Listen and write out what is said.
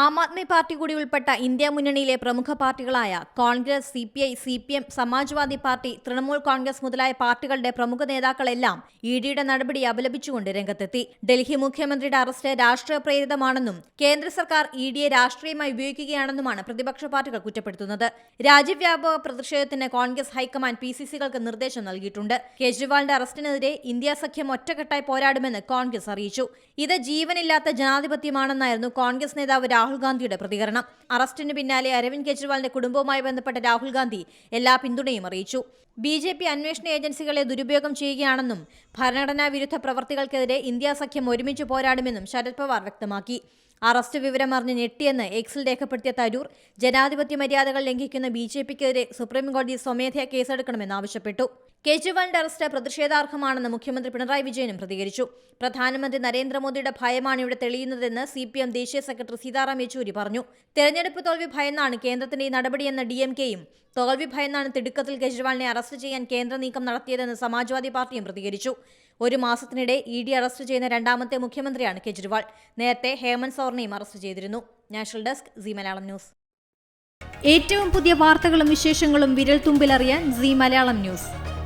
Aam Aadmi party കൂടി ഉൾപ്പെട്ട India മുന്നണിയിലെ പ്രമുഖ പാർട്ടികളായ Congress C P I C P M Samajwadi party Trinamool Congress മുതലായ പാർട്ടികളുടെ പ്രമുഖ നേതാക്കളെല്ലാം ഇ ഡിയുടെ നടപടി അപലപിച്ചുകൊണ്ട് രംഗത്തെത്തി. ഡൽഹി മുഖ്യമന്ത്രിയുടെ അറസ്റ്റ് രാഷ്ട്രീയ പ്രേരിതമാണെന്നും കേന്ദ്ര സർക്കാർ ഇ ഡിയെ രാഷ്ട്രീയമായി ഉപയോഗിക്കുകയാണെന്നുമാണ് പ്രതിപക്ഷ പാർട്ടികൾ കുറ്റപ്പെടുത്തുന്നത്. രാജ്യവ്യാപക പ്രതിഷേധത്തിന് Congress high command P C സികൾക്ക് നിർദ്ദേശം നൽകിയിട്ടുണ്ട്. കേജ്രിവാളിന്റെ അറസ്റ്റിനെതിരെ ഇന്ത്യ സഖ്യം ഒറ്റക്കെട്ടായി പോരാടുമെന്ന് കോൺഗ്രസ് അറിയിച്ചു. ഇത് ജീവനില്ലാത്ത ജനാധിപത്യമാണെന്നായിരുന്നു കോൺഗ്രസ് നേതാവ് രാഹുൽ ഗാന്ധിയുടെ പ്രതികരണം. അറസ്റ്റിന് പിന്നാലെ അരവിന്ദ് കെജ്രിവാളിന്റെ കുടുംബവുമായി ബന്ധപ്പെട്ട രാഹുൽ ഗാന്ധി എല്ലാ പിന്തുണയും അറിയിച്ചു. ബി ജെ പി അന്വേഷണ ഏജൻസികളെ ദുരുപയോഗം ചെയ്യുകയാണെന്നും ഭരണഘടനാ വിരുദ്ധ പ്രവർത്തികൾക്കെതിരെ ഇന്ത്യ സഖ്യം ഒരുമിച്ച് പോരാടുമെന്നും ശരത് പവാർ വ്യക്തമാക്കി. അറസ്റ്റ് വിവരം അറിഞ്ഞ് ഞെട്ടിയെന്ന് എക്സിൽ രേഖപ്പെടുത്തിയ തരൂർ ജനാധിപത്യ മര്യാദകൾ ലംഘിക്കുന്ന ബി ജെ പിക്കെതിരെ സുപ്രീംകോടതി സ്വമേധയാ കേസെടുക്കണമെന്ന് ആവശ്യപ്പെട്ടു. കേജ്രിവാളിന്റെ അറസ്റ്റ് പ്രതിഷേധാർഹമാണെന്ന് മുഖ്യമന്ത്രി പിണറായി വിജയനും പ്രതികരിച്ചു. പ്രധാനമന്ത്രി നരേന്ദ്രമോദിയുടെ ഭയമാണ് ഇവിടെ തെളിയുന്നതെന്ന് സി പി എം ദേശീയ സെക്രട്ടറി സീതാറാം യെച്ചൂരി പറഞ്ഞു. തെരഞ്ഞെടുപ്പ് തോൽവി ഭയന്നാണ് കേന്ദ്രത്തിന്റെ ഈ നടപടിയെന്ന ഡി എം കെയും തോൽവി ഭയന്നാണ് തിടുക്കത്തിൽ കെജ്രിവാളിനെ അറസ്റ്റ് ചെയ്യാൻ കേന്ദ്ര നീക്കം നടത്തിയതെന്ന് സമാജ്വാദി പാർട്ടിയും പ്രതികരിച്ചു. ഒരു മാസത്തിനിടെ ഇ ഡി അറസ്റ്റ് ചെയ്യുന്ന രണ്ടാമത്തെ മുഖ്യമന്ത്രിയാണ് കെജ്രിവാൾ. നേരത്തെ ഹേമന്ത് സോറിനെയും അറസ്റ്റ് ചെയ്തിരുന്നു. National desk C Malayalam news. ഏറ്റവും പുതിയ വാർത്തകളും വിശേഷങ്ങളും വിരൽ തുമ്പിലറിയാൻ സി മലയാളം ന്യൂസ്.